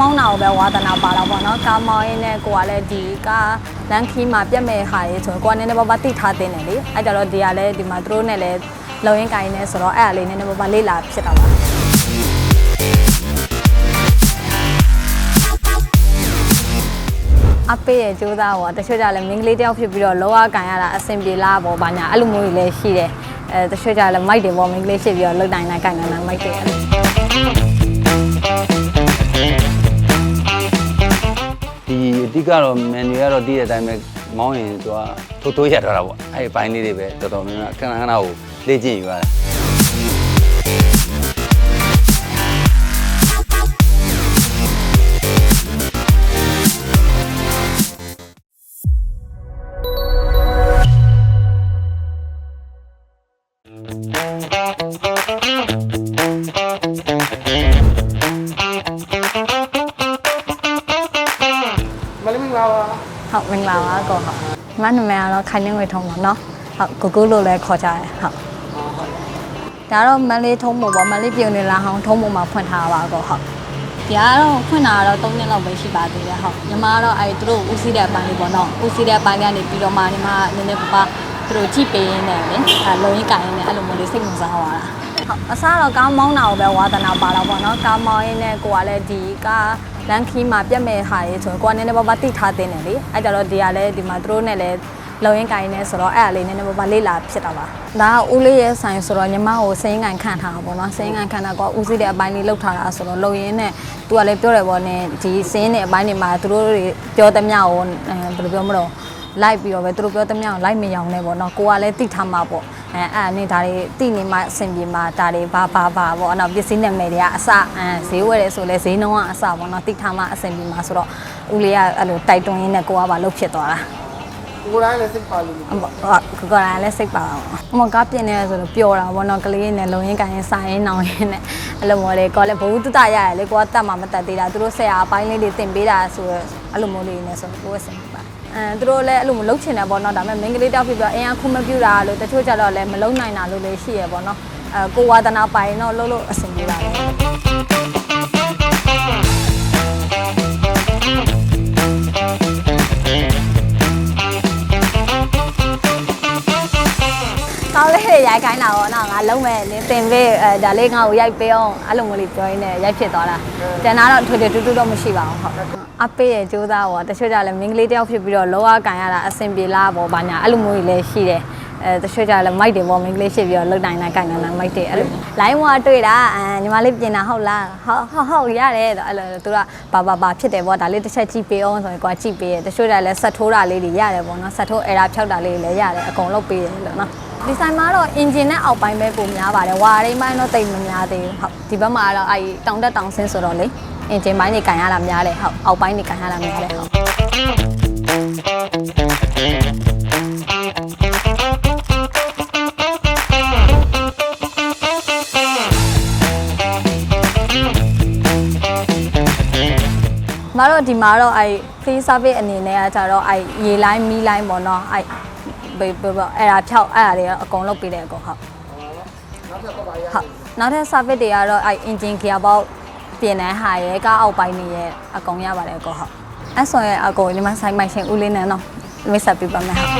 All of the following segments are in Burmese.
မောင်းတာကိုပဲဝါသနာပါတာပေါ့နော်ကားမောင်းရင်းနဲ့ကိုကလည်းဒီကားလန်ခီမှာပြက်မဲ့ဟာရေးဆိုရင်ကိုကနည်းနည်းပါးပါးတိထားတင်တယ်လေအဲ့ကြတော့ဒီကလည်းဒီမှာသူတို့နဲ့လည်းလုံရင်းကိုင်းနေဆိုတော့အဲ့အလေးနည်းနည်းပါးပါးလေးလာဖြစ်တာပါအပေးရဲ့ကြိုးစားပေါ့တချို့ကြလည်းမင်းကလေးတယောက်ဖြစ်ပြီးတော့လောကကန်ရတာအဆင်ပြေလားပေါ့ဘာညာအဲ့လိုမျိုးကြီးလည်းရှိတယ်အဲတချို့ကြလည်းမိုက်တယ်ပေါ့မင်းကလေးဖြစ်ပြီးတော့လှုပ်တိုင်းတိုင်းကန်တိုင်းမိုက်တယ်အဲ့လိုဒီအ ဓိကတော့မန်နူကတော့တည့်တဲ့အတိုင်းပဲမောင်းရင်သူကထိုးထိုးရတော့တာပေါ့အဲ့ဒီဘိုင်းလေးတွေပဲတော်တော်များများခဏခဏကိုလေ့ကျင့်ယူရတယ် မင်္ဂလာပါကောဟုတ်မနာမည်ကတော့ခိုင်လင်းဝေထုံးပါเนาะဟုတ်ကိုကိုလို့လည်းခေါ်ကြတယ်ဟုတ်ဒါတော့မန်လေးထုံးပုံပေါ့မန်လေးပြုံနေလာအောင်ထုံးပုံမှာဖွင့်ထားပါကောဟုတ်ဒီကတော့ဖွင့်တာကတော့3နှစ်လောက်ပဲရှိပါသေးတယ်ဟုတ်ညီမကတော့အဲသူတို့ဦးစီးတဲ့အပိုင်းလေးပေါ့နော်ဦးစီးတဲ့အပိုင်းကနေပြီးတော့မှညီမနည်းနည်းပါးပါသူတို့ကြည့်ပေးရင်းနဲ့လေအဲလုံရင်းကိုင်ရင်းနဲ့အဲ့လိုမျိုးလေးစိတ်ဝင်စားသွားတာဟုတ်အစားတော့ကားမောင်းတာကိုပဲဝါသနာပါတာပေါ့နော်ကားမောင်းရင်းနဲ့ကိုကလည်းဒီကား လန်ခီမှာပြက်မဲ့ဟာရေးဆိုရင်ကိုကနည်းနည်းပါးပါးတိထားတင်တယ်လေအဲ့ကြတော့ဒီကလည်းဒီမှာသူတို့နဲ့လည်းလုံရင်းကိုင်နေဆိုတော့အဲ့အလေးနည်းနည်းပါးပါးလေးလာဖြစ်တာပါဒါကဦးလေးရဲ့ဆိုင်ဆိုတော့ညီမကိုစိန်ကန်ခန့်ထားတာပေါ့နော်စိန်ကန်ခန့်တာကဦးစီးတဲ့အပိုင်းလေးလောက်ထားတာဆိုတော့လုံရင်းနဲ့သူကလည်းပြောတယ်ပေါ့နဲ့ဒီစင်းတဲ့အပိုင်းတွေမှာသူတို့တွေပြောသမျှကိုအဲဘယ်လိုပြောမလို့လိုက်ပြီးတော့ပဲသူတို့ပြောသမျှကိုလိုက်မရောင်နဲ့ပေါ့နော်ကိုကလည်းတိထားမှာပေါ့ အဲအဲ့အနေဒါတွေတိနေမှအဆင်ပြေမှာဒါတွေဘာဘာဘာပေါ့အဲ့တော့ပစ္စည်းနာမည်တွေကအစအဲဈေးဝယ်တယ်ဆိုလဲဈေးနှုန်းကအစပေါ့နော်တိထားမှအဆင်ပြေမှာဆိုတော့ဦးလေးကအဲ့လိုတိုက်တွန်းရင်းနဲ့ကိုကပါလှုပ်ဖြစ်သွားတာကိုယ်တိုင်းလည်းစိတ်ပါလို့ဟုတ်ဟုတ်ကိုကိုယ်တိုင်လည်းစိတ်ပါအောင်။ဟိုကပြင်းနေဆိုတော့ပျော်တာပေါ့နော်ကလေးနဲ့လုံရင်းကန်ရင်ဆိုင်ရင်နောင်ရင်နဲ့အဲ့လိုမျိုးလေးကိုလည်းဘဝတုတရရလေကိုကတတ်မှမတတ်သေးတာသူတို့ဆရာအပိုင်းလေးတွေသင်ပေးတာဆိုတော့အဲ့လိုမျိုးလေးနဲ့ဆိုတော့ကိုယ်ဆင်ပါ အဲသူတို့လည်းအဲ့လိုမလုပ်ချင်တယ်ပေါ့နော်ဒါပေမဲ့မိန်းကလေးတောက်ဖြစ်ပြီးတော့အင်အားခုမပြူတာလို့တချို့ကြတော့လည်းမလုံနိုင်တာလို့လည်းရှိရပေါ့နော်အဲကိုဝါဒနာပိုင်တော့လှုပ်လို့အဆင်ပြေပါလေကောင်းလေးတွေရိုက်ခိုင်းတာပေါ့နော်ငါလုံးမဲ့နင်းတင်ပေးအဲဒါလေးငါ့ကိုရိုက်ပေးအောင်အဲ့လိုမျိုးလေးပြောရင်းနဲ့ရိုက်ဖြစ်သွားတာကျန်တာတော့ထွေထွေတူတူတော့မရှိပါဘူးဟုတ် အပေးရဲ့ကြိုးစားပေါ့တချို့ကြလည်းမိန်းကလေးတယောက်ဖြစ်ပြီးတော့လောကကန်ရတာအဆင်ပြေလားပေါ့ဘာညာအဲ့လိုမျိုးကြီးလည်းရှိတယ်အဲတချို့ကြလည်းမိုက်တယ်ပေါ့မိန်းကလေးဖြစ်ပြီးတော့လှုပ်တိုင်းတိုင်းကန်တိုင်းမိုက်တယ်အဲ့လိုလိုင်းဝါတွေ့တာအဲညီမလေးပြင်တာဟုတ်လားဟုတ်ဟုတ်ဟုတ်ရတယ်အဲ့လိုသူကဘာဘာဘာဖြစ်တယ်ပေါ့ဒါလေးတစ်ချက်ကြည့်ပေးအောင်ဆိုရင်ကွာကြည့်ပေးရတချို့ကြလည်းဆက်ထိုးတာလေးတွေရတယ်ပေါ့နော်ဆက်ထိုးအရာဖြောက်တာလေးတွေလည်းရတယ်အကုန်လုပ်ပေးတယ်လို့နော်ဒီဆိုင်မှာတော့ engine နဲ့အောက်ပိုင်းပဲပုံများပါတယ်ဝါရိမ့်ပိုင်းတော့တိတ်မများသေးဘူးဟုတ်ဒီဘက်မှာတော့အဲတောင်တက်တောင်ဆင်းဆိုတော့လေ engine ပိုင်းတွေကန်ရတာများတယ်ဟုတ်အောက်ပိုင်းတွေကန်ရတာများတယ်ဟုတ်မတို့ဒီမှာတော့အဲ free service အနေနဲ့ကကြတော့အဲရေလိုင်းမီးလိုင်းပေါ့နော်အဲဘေးဘေးပေါ့အဲ့ဒါဖြောက်အဲ့ဒါတွေကအကုန်လုပ်ပေးတယ်အကုန်ဟုတ်နောက်ထပ်တော့ပါရဟုတ်နောက်ထပ် service တွေကတော့အဲ engine gear box ပြင်တဲ့ဟာရဲ့ကားအောက်ပိုင်းတွေရဲ့အကုန်ရပါတယ်အကုန်ဟုတ်အဲ့ဆိုရင်အကုန်ညီမဆိုင်မိုင်ရှင်ဦးလေးနဲ့နော်မိတ်ဆက်ပြပါမယ်ဟုတ်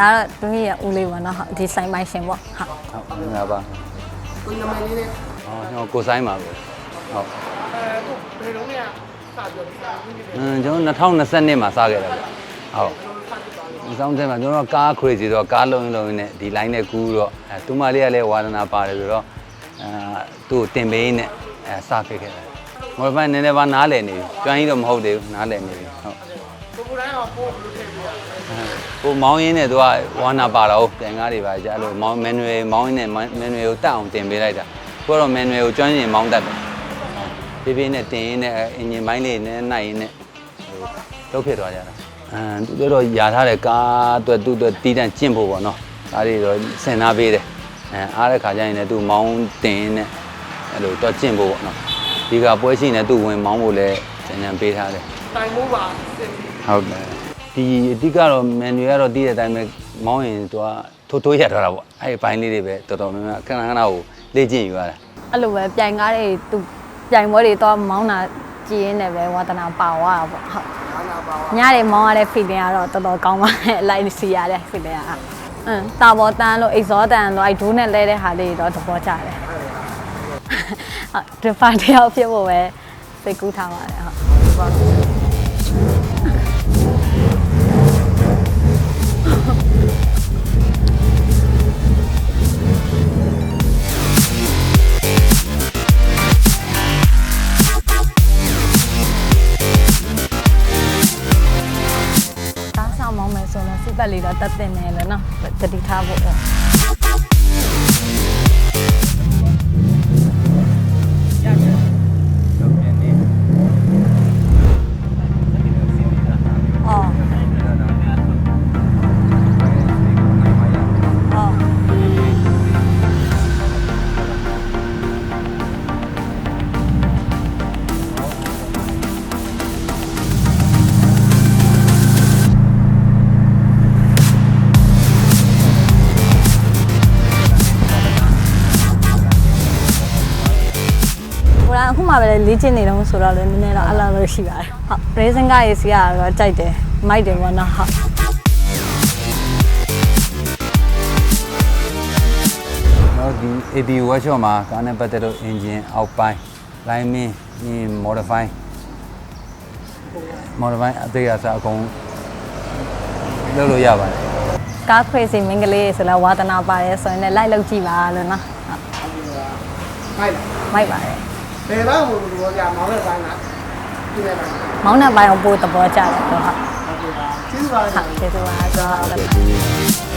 ဒါတော့သူကြီးရဲ့ဦးလေးပေါ့နော်ဟုတ်ဒီဆိုင်မိုင်ရှင်ပေါ့ဟုတ်ဟုတ်မင်္ဂလာပါကိုယ်နာမည်လေးနဲ့ဟောကျွန်တော်ကိုဆိုင်ပါပဲဟုတ်အဲကိုဘယ်တော့မှစပြောပြတာဘူးအင်းကျွန်တော်2020မှာစခဲ့တာဗျဟုတ်အဆောင်တဲ့မှာကျွန်တော်ကား crazy တော့ကားလုံးလုံးနဲ့ဒီ line နဲ့ကူးတော့အဲသူမလေးကလည်းဝါဒနာပါတယ်ဆိုတော့ အဲသူ့ကိုတင်ပေးနဲ့အဲစခဲ့ခဲ့တယ်မော်ဘိုင်းနည်းနည်းပါနားလည်နေပြီကျွမ်းကြီးတော့မဟုတ်သေးဘူးနားလည်နေပြီဟုတ်ကိုယ်တိုင်းကကိုယ်ဘယ်လိုထည့်ပြရလဲကိုမောင်းရင်းနဲ့သူကဝါနာပါတော့ပြန်ကားတွေပါကြအဲ့လိုမောင်းမန်နွယ်မောင်းရင်းနဲ့မန်နွယ်ကိုတက်အောင်တင်ပေးလိုက်တာကိုကတော့မန်နွယ်ကိုကျွမ်းကျင်မောင်းတတ်တယ်ပြေးပြေးနဲ့တင်ရင်းနဲ့အင်ဂျင်ပိုင်းလေးနဲ့နိုင်ရင်းနဲ့ဟိုလုတ်ဖြစ်သွားကြတာအမ်သူတို့တော့ယာထားတဲ့ကားအတွက်သူ့အတွက်တီးတန့်ကျင့်ဖို့ပေါ့နော်ဒါတွေတော့စင်နာပေးတယ် အဲအားတဲ့ခါကျရင်လည်းသူမောင်းတင်ရင်းနဲ့အဲ့လိုတော့ကျင့်ဖို့ပေါ့နော်ဒီကပွဲရှိနေသူ့ဝင်မောင်းဖို့လည်းဉာဏ်ပေးထားတယ်တိုင်မိုးပါစင်ဟုတ်တယ်ဒီအဓိကတော့မန်နူကတော့တည်တဲ့အတိုင်းပဲမောင်းရင်သူကထိုးထိုးရတော့တာပေါ့အဲ့ဒီဘိုင်းလေးတွေပဲတော်တော်များများခဏခဏကိုလေ့ကျင့်ယူရတာအဲ့လိုပဲပြိုင်ကားတွေသူပြိုင်ပွဲတွေတော့မောင်းတာကြည်ရင်းနဲ့ပဲဝါသနာပါသွားတာပေါ့ဟုတ်အားလာပါညတွေမောင်းရတဲ့ feeling ကတော့တော်တော်ကောင်းပါတယ်လိုက်စီရတဲ့ feeling က အင်းတာဘောတန်းလို့အိတ်ဇောတန်းလို့အဲ့ဒိုးနဲ့လဲတဲ့ဟာလေးတော့သဘောကျတယ်ဟုတ်ဒီပါတယောက်ဖြစ်ဖို့ပဲစိတ်ကူးထားပါတယ်ဟုတ် ပတ်လေးတော့တက်တင်နေတယ်နော်တတိထားဖို့ မှပဲလေ့ကျင့်နေတော့ဆိုတော့လည်းနည်းနည်းတော့အလားလို့ရှိပါတယ်ဟုတ် racing ကရေးစီကတော့ကြိုက်တယ်မိုက်တယ်ဘောနော်ဟုတ်တော့ဒီ AB workshop မှာကားနဲ့ပတ်သက်လို့ engine အောက်ပိုင်း lining ပြီး modify modify အသေးအစားအကုန်လုပ်လို့ရပါတယ်ကားခွေစီမင်းကလေးဆိုတော့ဝါသနာပါတယ်ဆိုရင်လည်းလိုက်လုပ်ကြည့်ပါလို့နော်ဟုတ်မိုက်လားမိုက်ပါတယ် ဘယ်တော့မှမလို့ကြာမောင်းတဲ့ပိုင်းကဒီနေ့ပါမောင်းတဲ့ဘိုင်းကိုပို့သဘောကျတယ်တော့ဟုတ်ဟုတ်ကဲ့ပါကျေးဇူးပါဟုတ်ကျေးဇူးပါဆိုတော့